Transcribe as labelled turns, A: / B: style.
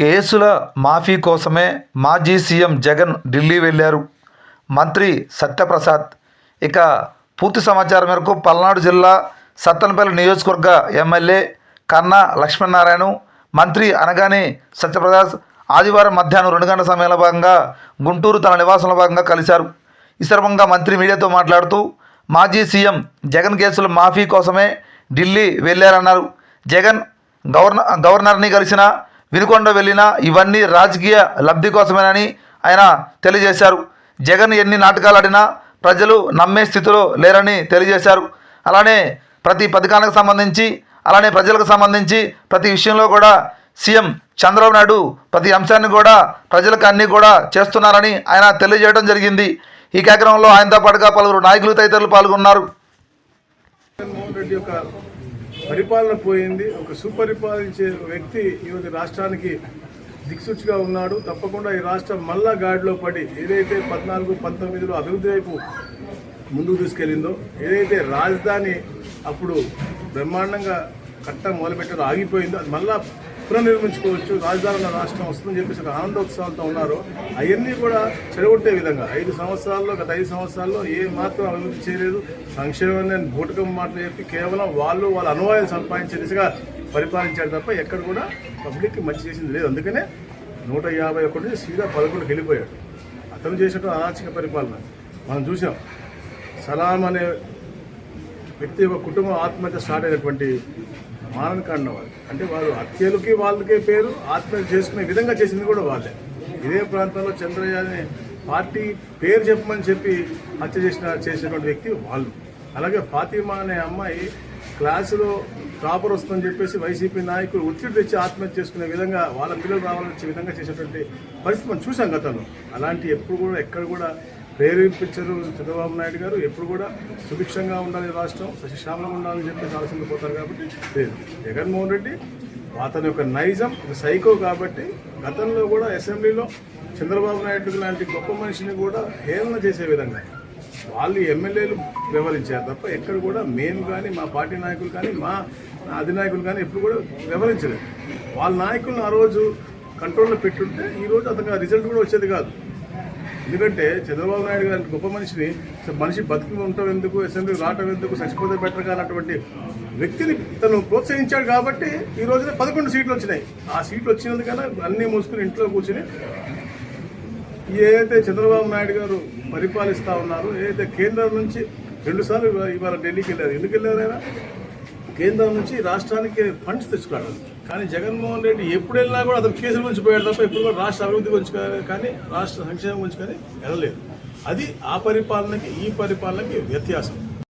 A: కేసుల మాఫీ కోసమే మాజీ సీఎం జగన్ ఢిల్లీ వెళ్ళారు. మంత్రి సత్యప్రసాద్. ఇక పూర్తి సమాచారం మేరకు పల్నాడు జిల్లా సత్తనపల్లి నియోజకవర్గ ఎమ్మెల్యే కన్నా లక్ష్మీనారాయణ మంత్రి అనగానే సత్యప్రసాద్ ఆదివారం మధ్యాహ్నం రెండు గంటల సమయంలో భాగంగా గుంటూరు తన నివాసంలో భాగంగా కలిశారు. ఈ సందర్భంగా మంత్రి మీడియాతో మాట్లాడుతూ మాజీ సీఎం జగన్ కేసుల మాఫీ కోసమే ఢిల్లీ వెళ్ళారన్నారు. జగన్ గవర్న గవర్నర్ని కలిసిన వినుకొండ వెళ్ళినా ఇవన్నీ రాజకీయ లబ్ధి కోసమేనని ఆయన తెలియజేశారు. జగన్ ఎన్ని నాటకాలు ఆడినా ప్రజలు నమ్మే స్థితిలో లేరని తెలియజేశారు. అలానే ప్రతి పథకానికి సంబంధించి అలానే ప్రజలకు సంబంధించి ప్రతి విషయంలో కూడా సీఎం చంద్రబాబు నాయుడు ప్రతి అంశాన్ని కూడా ప్రజలకు అన్నీ కూడా చేస్తున్నారని ఆయన తెలియజేయడం జరిగింది. ఈ కార్యక్రమంలో ఆయనతో పాటుగా పలువురు నాయకులు తదితరులు పాల్గొన్నారు.
B: జగన్మోహన్ రెడ్డి యొక్క పరిపాలన పోయింది. ఒక సుపరిపాలించే వ్యక్తి ఈరోజు రాష్ట్రానికి దిక్సూచిగా ఉన్నాడు. తప్పకుండా ఈ రాష్ట్రం మళ్ళా గాడిలో పడి ఏదైతే పద్నాలుగు పంతొమ్మిదిలో అభివృద్ధి వైపు ముందుకు తీసుకెళ్ళిందో ఏదైతే రాజధాని అప్పుడు బ్రహ్మాండంగా కట్ట మొదలుపెట్టారో ఆగిపోయిందో అది మళ్ళా పునర్నిర్మించుకోవచ్చు రాజధాని రాష్ట్రం వస్తుందని చెప్పేసి ఒక ఆనందోత్సవాలతో ఉన్నారు. అవన్నీ కూడా చెడగొట్టే విధంగా. ఐదు సంవత్సరాల్లో గత ఐదు సంవత్సరాల్లో ఏ మాత్రం అభివృద్ధి చేయలేదు. సంక్షేమాన్ని బూటకం మాటలు చెప్పి కేవలం వాళ్ళు వాళ్ళ అనువాయాలు సంపాదించే దిశగా పరిపాలించారు తప్ప ఎక్కడ కూడా పబ్లిక్కి మంచి చేసింది లేదు. అందుకనే నూట యాభై ఒకటి నుంచి సీదా పదకొండుకి వెళ్ళిపోయాడు. అతను చేసిన అరాచక పరిపాలన మనం చూసాం సలాం అనే వ్యక్తి యొక్క కుటుంబం ఆత్మహత్య స్టార్ట్ అయినటువంటి మాననకాండ వాళ్ళు. అంటే వారు హత్యలకి వాళ్ళకే పేరు ఆత్మహత్య చేసుకునే విధంగా చేసింది కూడా వాళ్ళే. ఇదే ప్రాంతంలో చంద్రయ్య అనే పార్టీ పేరు చెప్పమని చెప్పి హత్య చేసిన చేసినటువంటి వ్యక్తి వాళ్ళు. అలాగే ఫాతిమా అనే అమ్మాయి క్లాసులో టాపర్ వస్తుందని చెప్పేసి వైసీపీ నాయకులు ఒత్తిడి తెచ్చి ఆత్మహత్య చేసుకునే విధంగా వాళ్ళ పిల్లలు రావాలని విధంగా చేసేటువంటి పరిస్థితి మనం చూసాం గతంలో. అలాంటి ఎప్పుడు కూడా ఎక్కడ కూడా ప్రేరేపించరు చంద్రబాబు నాయుడు గారు. ఎప్పుడు కూడా సుభిక్షంగా ఉండాలి రాష్ట్రం సశిశ్యామలంగా ఉండాలని చెప్పేసి ఆలోచనలు పోతారు కాబట్టి లేదు. జగన్మోహన్ రెడ్డి అతని యొక్క నైజం సైకో కాబట్టి గతంలో కూడా అసెంబ్లీలో చంద్రబాబు నాయుడు లాంటి గొప్ప మనిషిని కూడా హేళన చేసే విధంగా వాళ్ళు ఎమ్మెల్యేలు వ్యవహరించారు తప్ప ఎక్కడ కూడా మేము కానీ మా పార్టీ నాయకులు కానీ మా అధినాయకులు కానీ ఎప్పుడు కూడా వ్యవహరించలేదు. వాళ్ళ నాయకులను ఆ రోజు కంట్రోల్లో పెట్టుంటే ఈరోజు అతను రిజల్ట్ కూడా వచ్చేది కాదు. ఎందుకంటే చంద్రబాబు నాయుడు గారి గొప్ప మనిషిని. మనిషి బతుకు ఉండటం ఎందుకు? అసెంబ్లీ రావటం ఎందుకు? చచ్చిపోతే బెటర్ కానటువంటి వ్యక్తిని తను ప్రోత్సహించాడు కాబట్టి ఈ రోజున పదకొండు సీట్లు వచ్చినాయి. ఆ సీట్లు వచ్చినందుకన్నా అన్నీ మూసుకుని ఇంట్లో కూర్చుని ఏదైతే చంద్రబాబు నాయుడు గారు పరిపాలిస్తూ ఉన్నారు ఏదైతే కేంద్రం నుంచి రెండుసార్లు ఇవాళ ఢిల్లీకి వెళ్ళారు ఎందుకు వెళ్ళారు ఆయన? కేంద్రం నుంచి రాష్ట్రానికి ఫండ్స్ తెచ్చుకున్నాడు. కానీ జగన్మోహన్ రెడ్డి ఎప్పుడు వెళ్ళినా కూడా అతను కేసుల గురించి పోయాడు తప్ప ఎప్పుడు కూడా రాష్ట్ర అభివృద్ధి గురించి కానీ రాష్ట్ర సంక్షేమం గురించి కానీ వెళ్ళలేదు అది ఆ పరిపాలనకి ఈ పరిపాలనకి వ్యత్యాసం.